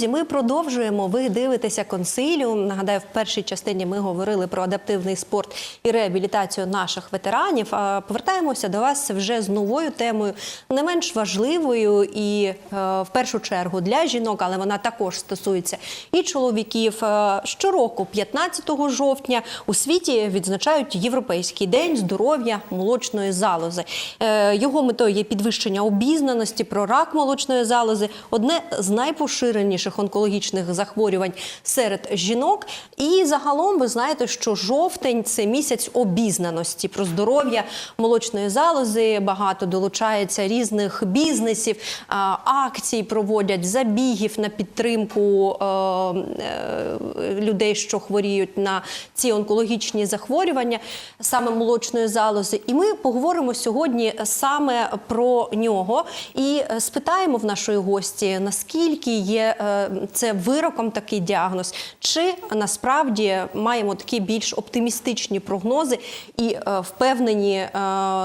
Друзі, ми продовжуємо. Ви дивитеся консиліум. Нагадаю, в першій частині ми говорили про адаптивний спорт і реабілітацію наших ветеранів. А повертаємося до вас вже з новою темою, не менш важливою і е, в першу чергу для жінок, але вона також стосується і чоловіків. Е, Щороку, 15 жовтня, у світі відзначають Європейський день здоров'я молочної залози. Е, Його метою є підвищення обізнаності про рак молочної залози, одне з найпоширеніших онкологічних захворювань серед жінок. І загалом ви знаєте, що жовтень це місяць обізнаності про здоров'я молочної залози. Багато долучається різних бізнесів, акцій проводять забігів на підтримку е, е, людей, що хворіють на ці онкологічні захворювання, саме молочної залози. І ми поговоримо сьогодні саме про нього і е, спитаємо в нашої гості, наскільки є це вироком такий діагноз, чи насправді маємо такі більш оптимістичні прогнози і е, впевнені, е,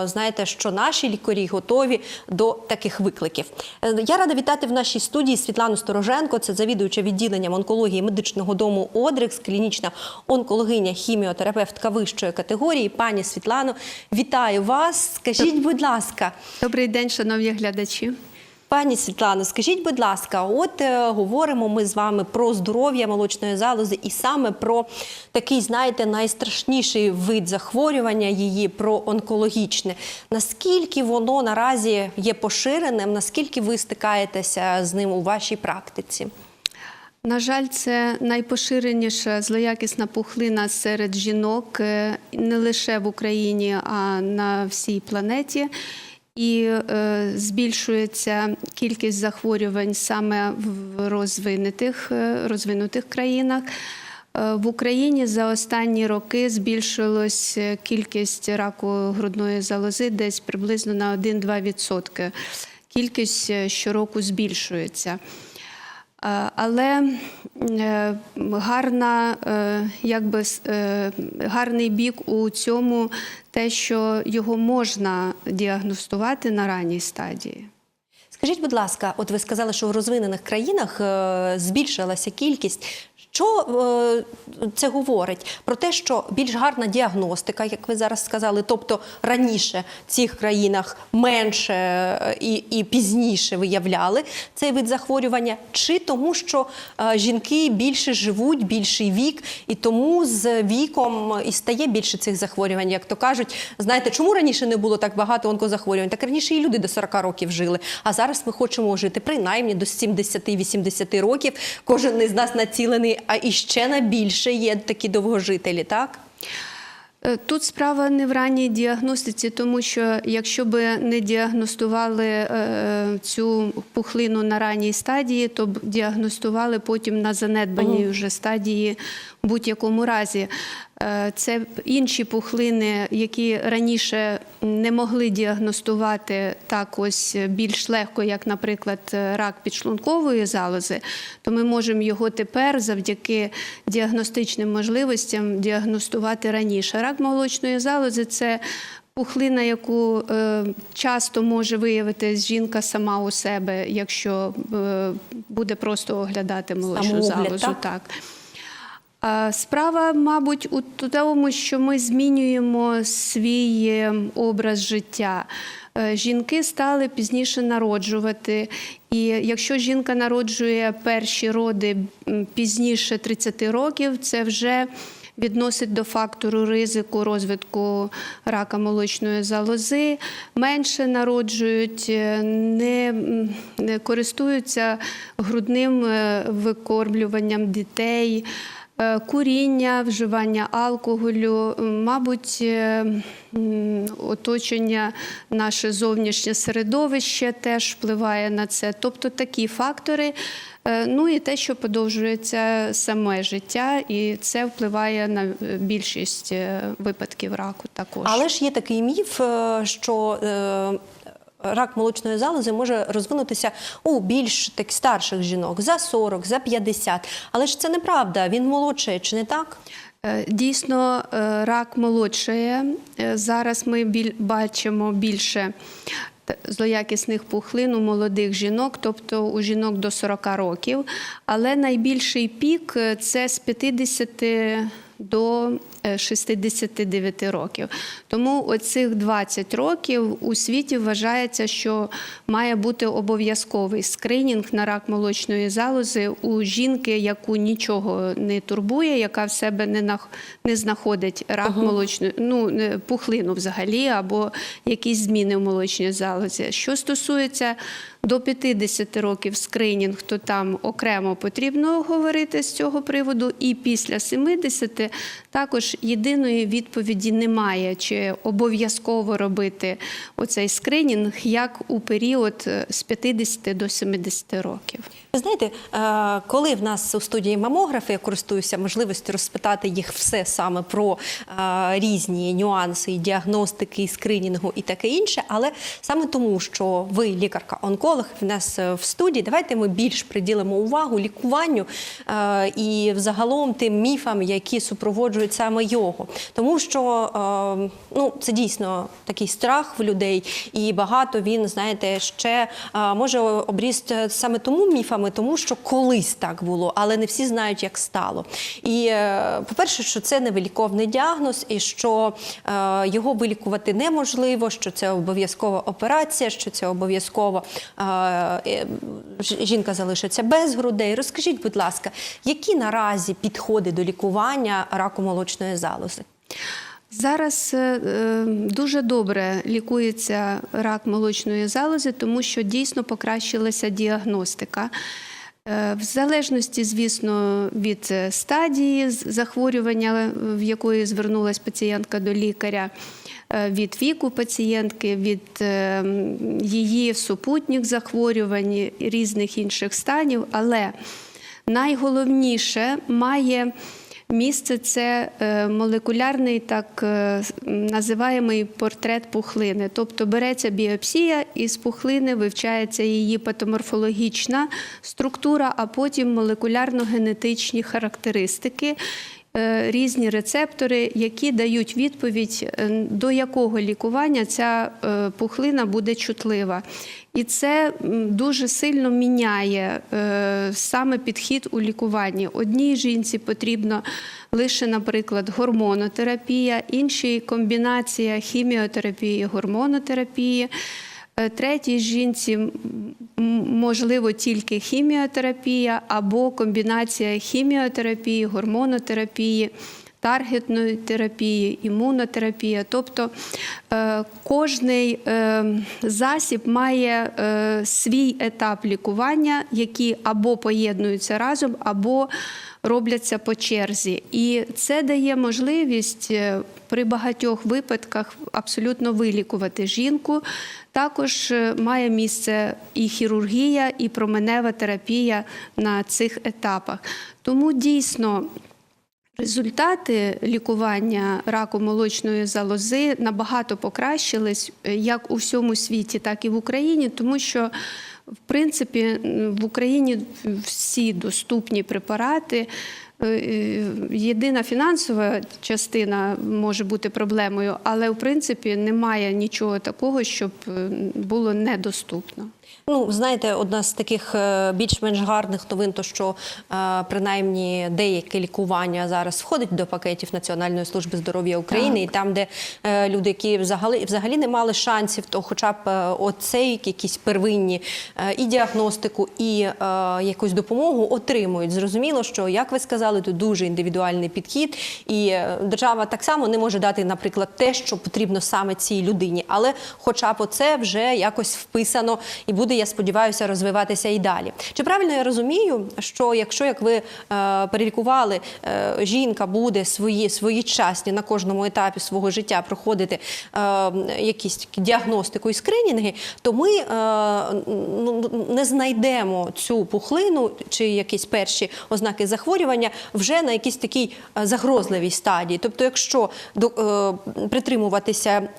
знаєте, що наші лікарі готові до таких викликів. Е, Я рада вітати в нашій студії Світлану Стороженко, це завідуюча відділенням онкології медичного дому Одрикс, клінічна онкологиня, хіміотерапевтка вищої категорії. Пані Світлано, вітаю вас. Скажіть, будь ласка, Добрий день, шановні глядачі. Пані Світлано, скажіть, будь ласка, от е, говоримо ми з вами про здоров'я молочної залози і саме про такий, знаєте, найстрашніший вид захворювання її, про онкологічне. Наскільки воно наразі є поширеним, наскільки ви стикаєтеся з ним у вашій практиці? На жаль, це найпоширеніша злоякісна пухлина серед жінок е, не лише в Україні, а на всій планеті. І е, збільшується кількість захворювань саме в розвинутих, е, розвинутих країнах. Е, В Україні за останні роки збільшилась кількість раку грудної залози десь приблизно на 1-2%. Кількість щороку збільшується. Але е, гарна, е, якби, е, гарний бік у цьому те, що його можна діагностувати на ранній стадії. Скажіть, будь ласка, от ви сказали, що в розвинених країнах збільшилася кількість. Що е, це говорить про те, що більш гарна діагностика, як ви зараз сказали, тобто раніше в цих країнах менше е, і, і пізніше виявляли цей вид захворювання, чи тому, що е, жінки більше живуть, більший вік, і тому з віком і стає більше цих захворювань, як то кажуть. Знаєте, чому раніше не було так багато онкозахворювань? Так раніше і люди до 40 років жили. А зараз ми хочемо жити принаймні до 70-80 років. Кожен із нас націлений, а іще на більше є такі довгожителі, так? Е, Тут справа не в ранній діагностиці, тому що якщо б не діагностували е, цю пухлину на ранній стадії, то б діагностували потім на занедбаній вже стадії в будь-якому разі. Е, Це інші пухлини, які раніше не могли діагностувати так ось більш легко, як, наприклад, рак підшлункової залози, то ми можемо його тепер завдяки діагностичним можливостям діагностувати раніше. Рак молочної залози це пухлина, яку е, часто може виявити жінка сама у себе, якщо е, буде просто оглядати молочну Самоогляд, залозу. так? так. Справа, мабуть, у тому, що ми змінюємо свій е, образ життя. Е, Жінки стали пізніше народжувати, і якщо жінка народжує перші роди пізніше 30 років, це вже відносить до фактору ризику розвитку рака молочної залози, менше народжують, е, не, користуються грудним викормлюванням дітей. Е, Куріння, вживання алкоголю, мабуть, е, оточення, наше зовнішнє середовище теж впливає на це. Тобто такі фактори. Е, Ну і те, що подовжується саме життя, і це впливає на більшість випадків раку також. Але ж є такий міф, що рак молочної залози може розвинутися у більш так старших жінок за 40, за 50. Але ж це неправда. Він молодший, чи не так? Е, Дійсно, е, рак молодшає. Е, Зараз ми біль- бачимо більше злоякісних пухлин у молодих жінок, тобто у жінок до 40 років. Але найбільший пік це з 50 до 69 років. Тому оцих 20 років у світі вважається, що має бути обов'язковий скринінг на рак молочної залози у жінки, яку нічого не турбує, яка в себе не, не знаходить рак молочної, ну пухлину взагалі, або якісь зміни в молочній залозі. Що стосується до 50 років скринінг, то там окремо потрібно говорити з цього приводу. І після 70 також єдиної відповіді немає, чи обов'язково робити оцей скринінг, як у період е, з 50 до 70 років. Знаєте, е, коли в нас у студії мамографи, я користуюся можливістю розпитати їх все саме про е, різні нюанси і діагностики, скринінгу і таке інше, але саме тому, що ви лікарка-онколог в нас е, в студії, давайте ми більш приділимо увагу лікуванню е, і взагалом тим міфам, які супроводжують саме його. Тому що е, ну, це дійсно такий страх в людей, і багато він, знаєте, ще е, може обрізти саме тому міфами, тому що колись так було, але не всі знають, як стало. І е, по-перше, що це невиліковний діагноз, і що е, його вилікувати неможливо, що це обов'язкова операція, що це обов'язково е, жінка залишиться без грудей. Розкажіть, будь ласка, які наразі підходи до лікування раку молочної залози? Зараз е, е, дуже добре лікується рак молочної залози, тому що дійсно покращилася діагностика. Е, В залежності, звісно, від е, стадії захворювання, е, в якої звернулася пацієнтка до лікаря, е, від віку пацієнтки, від е, її супутніх захворювань, різних інших станів. Але найголовніше має місце це е, молекулярний так е, називаємий портрет пухлини. Тобто береться біопсія із пухлини, вивчається її патоморфологічна структура, а потім молекулярно-генетичні характеристики. Е, Різні рецептори, які дають відповідь, е, до якого лікування ця е, пухлина буде чутлива. І це дуже сильно міняє саме підхід у лікуванні. Одній жінці потрібно лише, наприклад, гормонотерапія, іншій комбінація хіміотерапії, гормонотерапії. Е, Третій жінці можливо тільки хіміотерапія або комбінація хіміотерапії, гормонотерапії таргетної терапії, імунотерапія. Тобто е, кожний е, засіб має е, свій етап лікування, які або поєднуються разом, або робляться по черзі. І це дає можливість при багатьох випадках абсолютно вилікувати жінку. Також має місце і хірургія, і променева терапія на цих етапах. Тому дійсно. Результати лікування раку молочної залози набагато покращились е, як у всьому світі, так і в Україні, тому що в принципі в Україні всі доступні препарати. е, е, Єдина фінансова частина може бути проблемою, але в принципі немає нічого такого, щоб було недоступно. Ну, знаєте, одна з таких е, більш-менш гарних новин, то що е, принаймні деяке лікування зараз входить до пакетів Національної служби здоров'я України, і там, де е, люди, які взагалі взагалі не мали шансів, то хоча б оцей якісь первинні і діагностику, і якусь допомогу отримують. Зрозуміло, що як ви сказали, тут дуже індивідуальний підхід, і держава так само не може дати, наприклад, те, що потрібно саме цій людині, але хоча б оце вже якось вписано і буде, я сподіваюся, розвиватися і далі. Чи правильно я розумію, що якщо як ви е, перелікували, е, жінка буде свої своєчасні на кожному етапі свого життя проходити е, якісь діагностику і скринінги, то ми ну, не знайдемо цю пухлину чи якісь перші ознаки захворювання вже на якійсь такій загрозливій стадії. Тобто, якщо до, притримуватися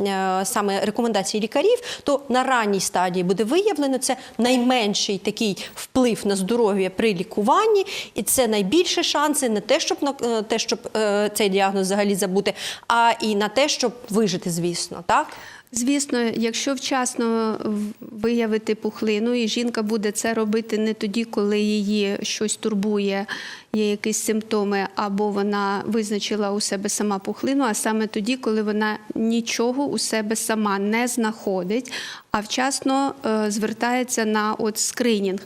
саме рекомендацій лікарів, то на ранній стадії буде виявлено це найменший такий вплив на здоров'я при лікуванні, і це найбільше шанси не те, щоб на е, те, щоб е, цей діагноз взагалі забути, а і на те, щоб вижити, звісно, так. Звісно, якщо вчасно виявити пухлину, і жінка буде це робити не тоді, коли її щось турбує, є якісь симптоми, або вона визначила у себе сама пухлину, а саме тоді, коли вона нічого у себе сама не знаходить, а вчасно е, звертається на от скринінг.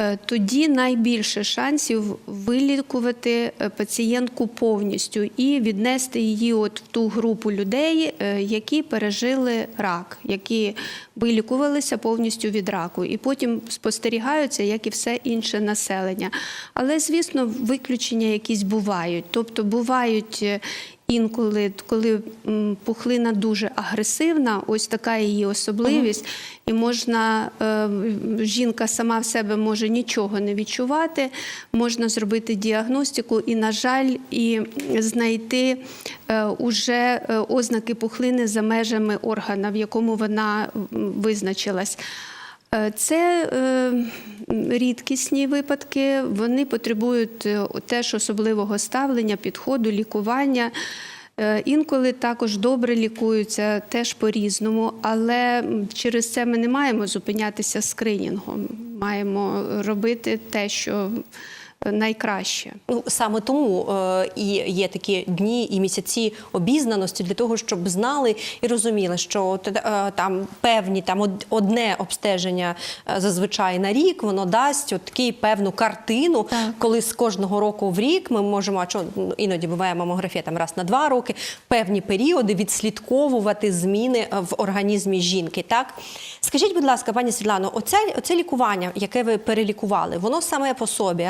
Е, Тоді найбільше шансів вилікувати е, пацієнтку повністю і віднести її от в ту групу людей, е, які пережили рак, які вилікувалися повністю від раку, і потім спостерігаються, як і все інше населення. Але, звісно, виключення якісь бувають. Тобто бувають інколи, коли пухлина дуже агресивна, ось така її особливість, і можна е, жінка сама в себе може нічого не відчувати, можна зробити діагностику і, на жаль, і знайти е, уже е, ознаки пухлини за межами органа, в якому вона визначилась. Е, Це е, рідкісні випадки, вони потребують е, теж особливого ставлення, підходу, лікування. Інколи також добре лікуються, теж по-різному, але через це ми не маємо зупинятися скринінгом. Маємо робити те, що найкраще. Ну саме тому е, і є такі дні і місяці обізнаності для того, щоб знали і розуміли, що от, е, там певні там одне обстеження е, зазвичай на рік воно дасть от такі певну картину, Так. коли з кожного року в рік ми можемо, а що ну, іноді буває мамографія там раз на два роки, певні періоди відслідковувати зміни е, в організмі жінки. Так скажіть, будь ласка, пані Світлано, оце, оце лікування, яке ви перелікували, воно саме по собі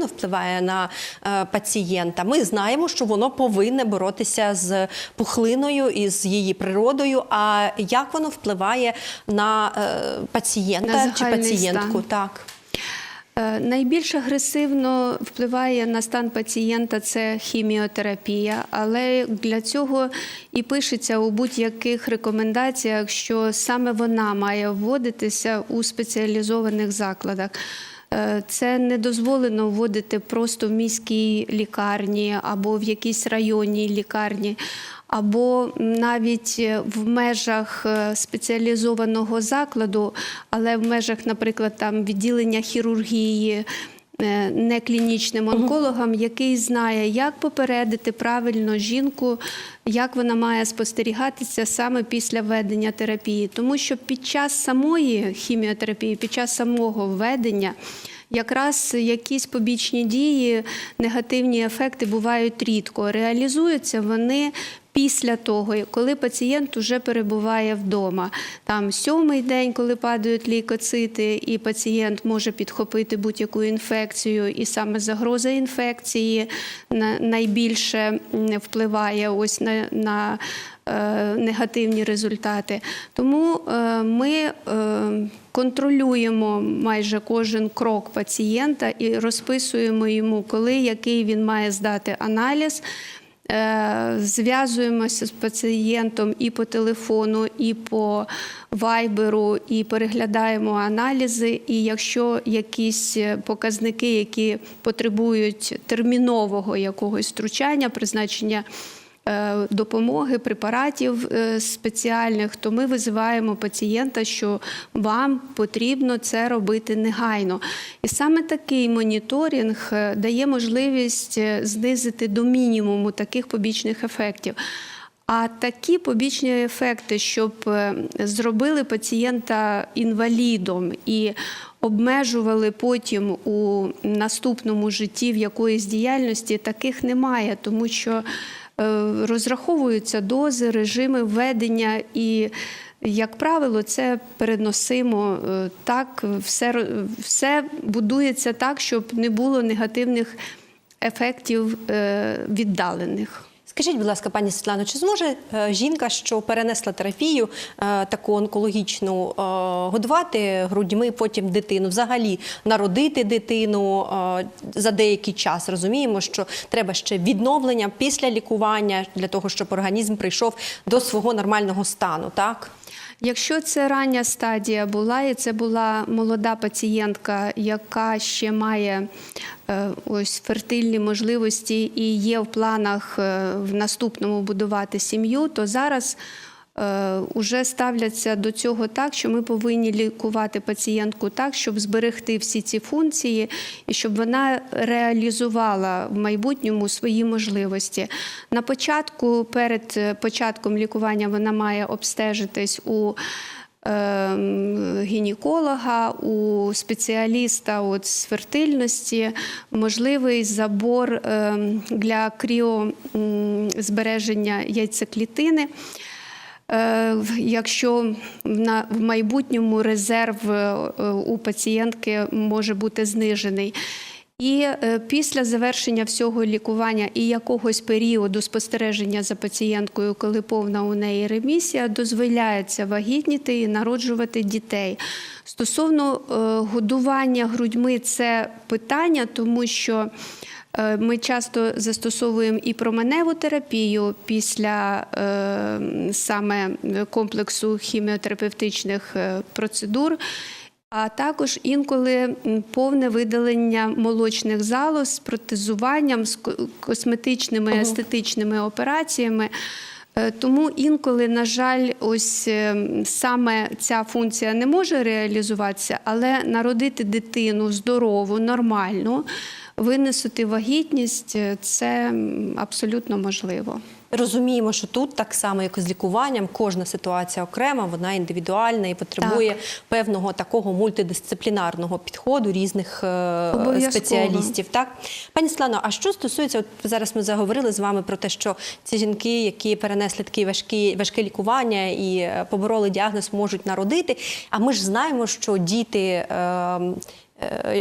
агресивно впливає на е, пацієнта. Ми знаємо, що воно повинне боротися з пухлиною і з її природою. А як воно впливає на е, пацієнта На чи пацієнтку? стан. Так. Е, Найбільш агресивно впливає на стан пацієнта це хіміотерапія, але для цього і пишеться у будь-яких рекомендаціях, що саме вона має вводитися у спеціалізованих закладах. Е, Це не дозволено вводити просто в міській лікарні або в якійсь районній лікарні, або навіть в межах е, спеціалізованого закладу, але в межах, наприклад, там відділення хірургії. Е, Не клінічним онкологам, який знає, як попередити правильно жінку, як вона має спостерігатися саме після введення терапії. Тому що під час самої хіміотерапії, під час самого введення, якраз якісь побічні дії, негативні ефекти бувають рідко. Реалізуються вони після того, коли пацієнт вже перебуває вдома. Там сьомий день, коли падають лейкоцити, і пацієнт може підхопити будь-яку інфекцію, і саме загроза інфекції найбільше впливає ось на. на е, негативні результати. Тому е, ми е, контролюємо майже кожен крок пацієнта і розписуємо йому, коли який він має здати аналіз. Е, Зв'язуємося з пацієнтом і по телефону, і по вайберу, і переглядаємо аналізи. І якщо якісь показники, які потребують термінового якогось втручання, призначення допомоги, препаратів е, спеціальних, то ми визиваємо пацієнта, що вам потрібно це робити негайно. І саме такий моніторинг е, дає можливість е, знизити до мінімуму таких побічних ефектів. А такі побічні ефекти, щоб е, зробили пацієнта інвалідом і обмежували потім у наступному житті в якоїсь діяльності, таких немає, тому що е, розраховуються дози, режими введення і. Як правило, це переносимо е, так, все, все будується так, щоб не було негативних ефектів е, віддалених. Скажіть, будь ласка, пані Світлано, чи зможе е, жінка, що перенесла терапію е, таку онкологічну, е, годувати грудьми потім дитину, взагалі народити дитину за деякий час? Розуміємо, що треба ще відновлення після лікування для того, щоб організм прийшов до свого нормального стану, так? Якщо це рання стадія була, і це була молода пацієнтка, яка ще має е, ось фертильні можливості і є в планах е, в наступному будувати сім'ю, то зараз Вже ставляться до цього так, що ми повинні лікувати пацієнтку так, щоб зберегти всі ці функції і щоб вона реалізувала в майбутньому свої можливості. На початку, перед е, початком лікування, вона має обстежитись у ем, гінеколога, у спеціаліста от, з фертильності, можливий забор для кріозбереження яйцеклітини. Е, Якщо в майбутньому резерв е, у пацієнтки може бути знижений. І е, після завершення всього лікування і якогось періоду спостереження за пацієнткою, коли повна у неї ремісія, дозволяється вагітніти і народжувати дітей. Стосовно е, годування грудьми, це питання, тому що Е, Ми часто застосовуємо і променеву терапію після е, саме комплексу хіміотерапевтичних е, процедур. А також інколи повне видалення молочних залоз з протезуванням, з ко- косметичними естетичними операціями. Е, Тому інколи, на жаль, ось е, саме ця функція не може реалізуватися, але народити дитину здорову, нормальну, винесути вагітність е, це абсолютно можливо. Розуміємо, що тут так само, як і з лікуванням, кожна ситуація окрема, вона індивідуальна і потребує певного такого мультидисциплінарного підходу різних е, Обов'язково. спеціалістів. Так, пані Слано, а що стосується, от зараз ми заговорили з вами про те, що ці жінки, які перенесли такі важкі важке лікування і е, побороли діагноз, можуть народити. А ми ж знаємо, що діти. Е,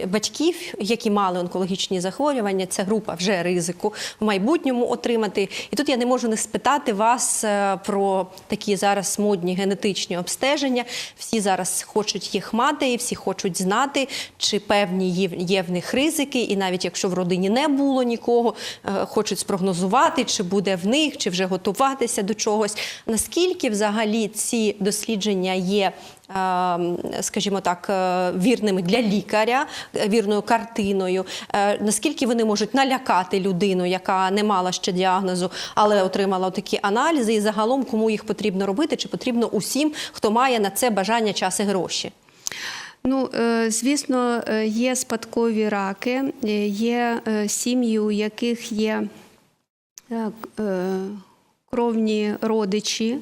Батьків, які мали онкологічні захворювання, це група вже ризику в майбутньому отримати. І тут я не можу не спитати вас е, про такі зараз модні генетичні обстеження. Всі зараз хочуть їх мати, і всі хочуть знати, чи певні є в них ризики, і навіть якщо в родині не було нікого, е, хочуть спрогнозувати, чи буде в них, чи вже готуватися до чогось. Наскільки взагалі ці дослідження є? Е, скажімо так, е, вірними для лікаря, е, вірною картиною. Е, Наскільки вони можуть налякати людину, яка не мала ще діагнозу, але отримала такі аналізи, і загалом кому їх потрібно робити, чи потрібно усім, хто має на це бажання, час і гроші? Ну, звісно, є спадкові раки, є сім'ї, у яких є кровні родичі.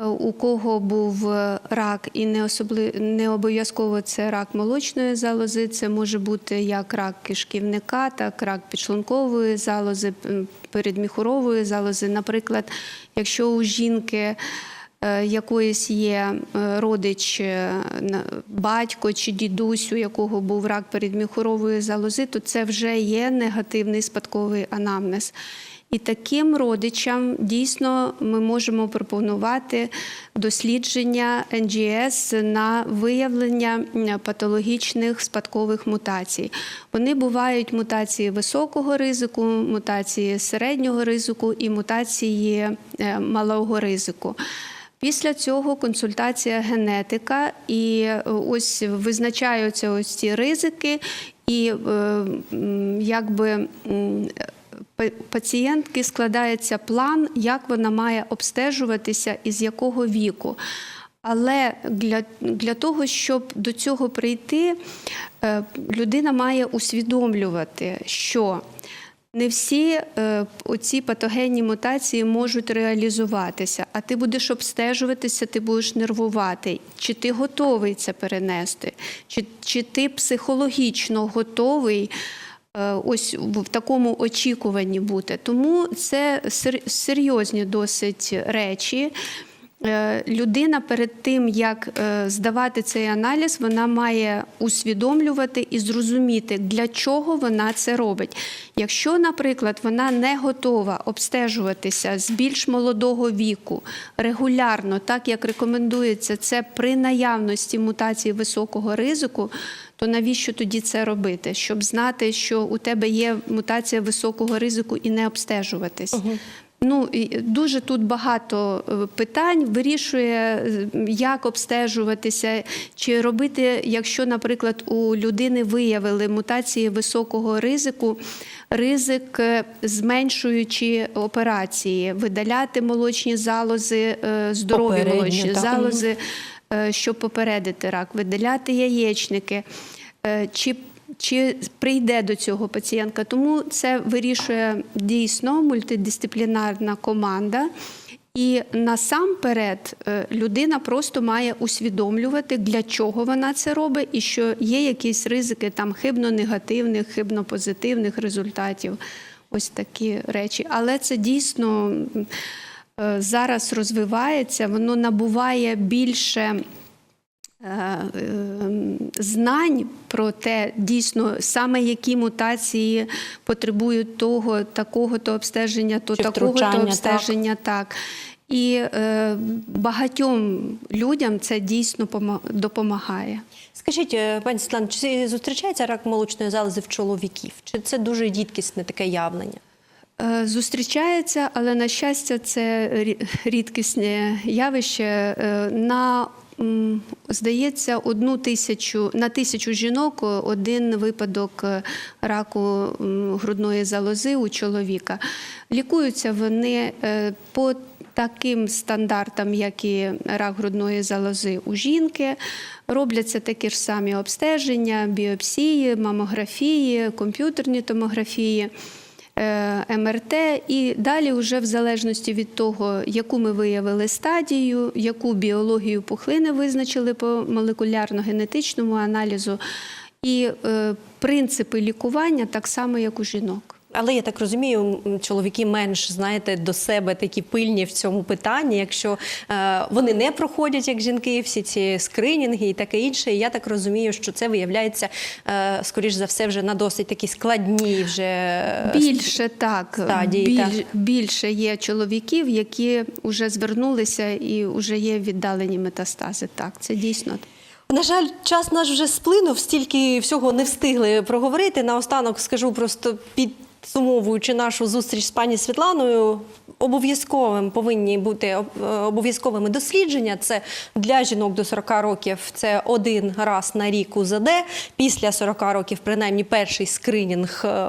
Е, У кого був е, рак, і не особли... не обов'язково це рак молочної залози, це може бути як рак кишківника, так рак підшлункової залози, передміхурової залози. Наприклад, якщо у жінки е, якоїсь є родич, батько чи дідусь, у якого був рак передміхурової залози, то це вже є негативний спадковий анамнез. І таким родичам дійсно ми можемо пропонувати дослідження NGS на виявлення патологічних спадкових мутацій. Вони бувають мутації високого ризику, мутації середнього ризику і мутації е, малого ризику. Після цього консультація генетика, і е, ось визначаються ось ці ризики, і е, якби пацієнтки складається план, як вона має обстежуватися і з якого віку. Але для, для того, щоб до цього прийти, е, людина має усвідомлювати, що не всі е, оці патогенні мутації можуть реалізуватися, а ти будеш обстежуватися, ти будеш нервувати. Чи ти готовий це перенести, чи, чи ти психологічно готовий ось в в такому очікуванні бути. Тому це серйозні досить речі. Е, Людина перед тим, як е, здавати цей аналіз, вона має усвідомлювати і зрозуміти, для чого вона це робить. Якщо, наприклад, вона не готова обстежуватися з більш молодого віку регулярно, так як рекомендується це при наявності мутації високого ризику, то навіщо тоді це робити? Щоб знати, що у тебе є мутація високого ризику і не обстежуватись. Ну і дуже тут багато е, питань вирішує, е, як обстежуватися, чи робити, якщо, наприклад, у людини виявили мутації високого ризику, ризик е, зменшуючи операції, видаляти молочні залози, здорові молочні так. залози, щоб попередити рак, видаляти яєчники. Е, Чи чи прийде до цього пацієнтка? Тому це вирішує дійсно мультидисциплінарна команда. І насамперед е, людина просто має усвідомлювати, для чого вона це робить, і що є якісь ризики там хибно-негативних, хибно-позитивних результатів. Ось такі речі. Але це дійсно е, зараз розвивається, воно набуває більше е, е, знань про те, дійсно, саме які мутації потребують того, такого-то обстеження, то такого-то втручання, так. обстеження, так. І е, багатьом людям це дійсно допомагає. Скажіть, е, пані Світлана, чи зустрічається рак молочної залози в чоловіків? Чи це дуже рідкісне таке явлення? Е, Зустрічається, але на щастя, це рідкісне явище. Е, На здається, одну тисячу на тисячу жінок один випадок е, раку грудної залози у чоловіка. Лікуються вони по таким стандартам, як і рак грудної залози у жінки. Робляться такі ж самі обстеження, біопсії, мамографії, комп'ютерні томографії. Е, МРТ, і далі, вже в залежності від того, яку ми виявили стадію, яку біологію пухлини визначили по молекулярно-генетичному аналізу, і е, принципи лікування так само, як у жінок. Але я так розумію, чоловіки менш знаєте до себе такі пильні в цьому питанні. Якщо е, вони не проходять як жінки, всі ці скринінги і таке інше. І я так розумію, що це виявляється е, скоріш за все вже на досить такі складні вже е, Більше так, стадії, біль- так. більше є чоловіків, які вже звернулися і вже є віддалені метастази. Так, це дійсно. На жаль, час наш вже сплинув, стільки всього не встигли проговорити. Наостанок скажу просто підсумовуючи нашу зустріч з пані Світланою. Обов'язковим повинні бути е, обов'язковими дослідження. Це для жінок до 40 років. Це один раз на рік УЗД. Після 40 років, принаймні, перший скринінг е,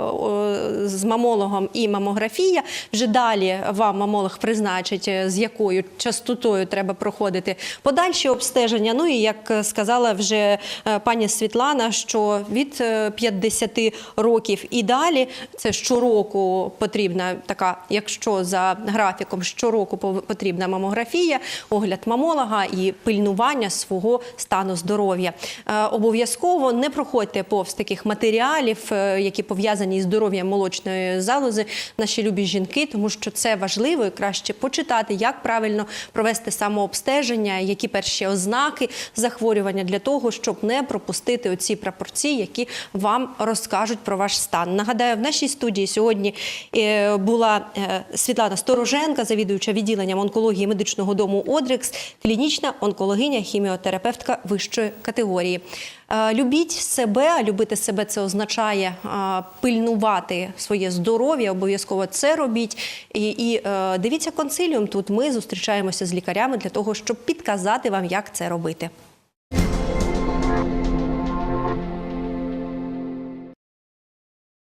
з мамологом і мамографія. Вже далі вам мамолог призначить, е, з якою частотою треба проходити подальші обстеження. Ну і як сказала вже пані Світлана, що від е, 50 років і далі це щороку потрібна така, якщо за графіком щороку потрібна мамографія, огляд мамолога і пильнування свого стану здоров'я. Е, Обов'язково не проходьте повз таких матеріалів, е, які пов'язані з здоров'ям молочної залози, наші любі жінки, тому що це важливо і краще почитати, як правильно провести самообстеження, які перші ознаки захворювання для того, щоб не пропустити оці прапорці, які вам розкажуть про ваш стан. Нагадаю, в нашій студії сьогодні е, була е, Світлана Стороженка, завідуюча відділенням онкології медичного дому Одрекс, клінічна онкологиня, хіміотерапевтка вищої категорії. Е, Любіть себе, любити себе це означає пильнувати своє здоров'я. Обов'язково це робіть. І, і дивіться консиліум. Тут ми зустрічаємося з лікарями для того, щоб підказати вам, як це робити.